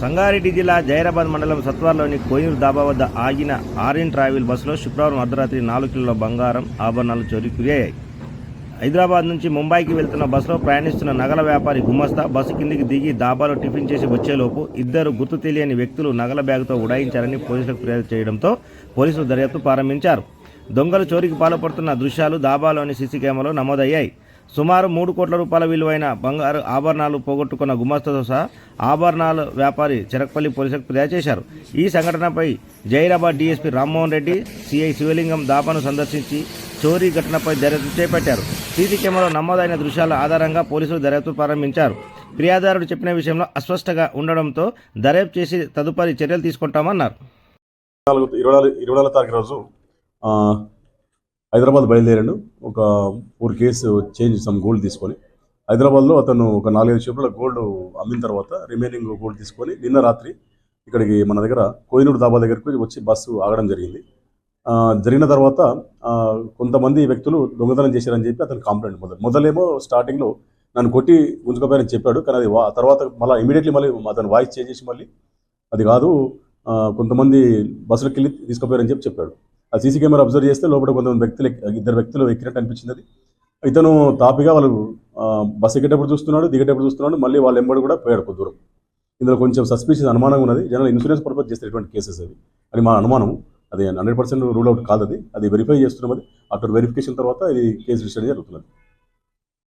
సంగారెడ్డి జిల్లా జైరాబాద్ మండలం సత్వార్లోని కోయూరు దాబా వద్ద ఆగిన ఆర్యన్ ట్రావెల్ బస్సులో శుక్రవారం అర్ధరాత్రి నాలుగు కిలోల బంగారం ఆభరణాలు చోరీ గురయ్యాయి. హైదరాబాద్ నుంచి ముంబైకి వెళ్తున్న బస్సులో ప్రయాణిస్తున్న నగల వ్యాపారి గుమస్తా బస్సు కిందికి దిగి దాబాలో టిఫిన్ చేసి వచ్చేలోపు ఇద్దరు గుర్తు తెలియని వ్యక్తులు నగల బ్యాగుతో ఉడాయించారని పోలీసులకు ఫిర్యాదు చేయడంతో పోలీసులు దర్యాప్తు ప్రారంభించారు. దొంగలు చోరీకి పాల్పడుతున్న దృశ్యాలు దాబాలోని సీసీ కెమెరాలో నమోదయ్యాయి. సుమారు మూడు కోట్ల రూపాయల విలువైన బంగారు ఆభరణాలు పోగొట్టుకున్న గుమస్తాతో సహా ఆభరణాల వ్యాపారి చిరకపల్లి పోలీసులకు ఫిర్యాదు చేశారు. ఈ సంఘటనపై జైరాబాద్ డీఎస్పీ రామ్మోహన్ రెడ్డి సిఐ శివలింగం దాబాను సందర్శించి చోరీ ఘటనపై దర్యాప్తు చేపట్టారు. సీసీ కెమెరాలో నమోదైన దృశ్యాల ఆధారంగా పోలీసులు దర్యాప్తు ప్రారంభించారు. ఫిర్యాదారుడు చెప్పిన విషయంలో అస్పష్టంగా ఉండడంతో దర్యాప్తు చేసి తదుపరి చర్యలు తీసుకుంటామన్నారు. ఇరవై ఇరవై తారీఖు రోజు హైదరాబాద్ బయలుదేరాడు ఒక four case change some gold తీసుకొని. హైదరాబాద్లో అతను ఒక నాలుగైదు షేపుల గోల్డ్ అమ్మిన తర్వాత రిమైనింగ్ గోల్డ్ తీసుకొని నిన్న రాత్రి ఇక్కడికి మన దగ్గర కోయినూరు దాబా దగ్గరికి వచ్చి బస్సు ఆగడం జరిగింది. జరిగిన తర్వాత కొంతమంది వ్యక్తులు దొంగతనం చేశారని చెప్పి అతను కంప్లైంట్ మొదలు మొదలేమో స్టార్టింగ్లో నన్ను కొట్టి ఉంచుకోపోయారని చెప్పాడు. కానీ అది తర్వాత మళ్ళీ ఇమీడియట్లీ మళ్ళీ అతను వాయిస్ చేంజ్ చేసి మళ్ళీ అది కాదు కొంతమంది బస్సులకు వెళ్ళి తీసుకుపోయారని చెప్పి చెప్పాడు. ఆ సీసీ కెమెరా అబ్జర్వ్ చేస్తే లోపల కొంతమంది వ్యక్తులు ఇద్దరు వ్యక్తులు ఎక్కినట్టు అనిపించింది. అది ఇతను తాపిగా వాళ్ళు బస్సు ఎక్కేటప్పుడు చూస్తున్నాడు దిగేటప్పుడు చూస్తున్నాడు మళ్ళీ వాళ్ళ ఎంబడి కూడా పోయాడు కొద్ది దూరం. ఇందులో కొంచెం సస్పిషియస్ అనుమానంగా ఉన్నది. జనరల్ ఇన్సూరెన్స్ పర్పస్ చేసేటువంటి కేసెస్ అవి. అది మా అనుమానం. అది హండ్రెడ్ పర్సెంట్ రూల్ అవుట్ కాదు అది అది వెరిఫై చేస్తున్నాం అది ఆఫ్టర్ వెరిఫికేషన్ తర్వాత ఇది కేసు రిజిస్టర్ జరుగుతున్నది.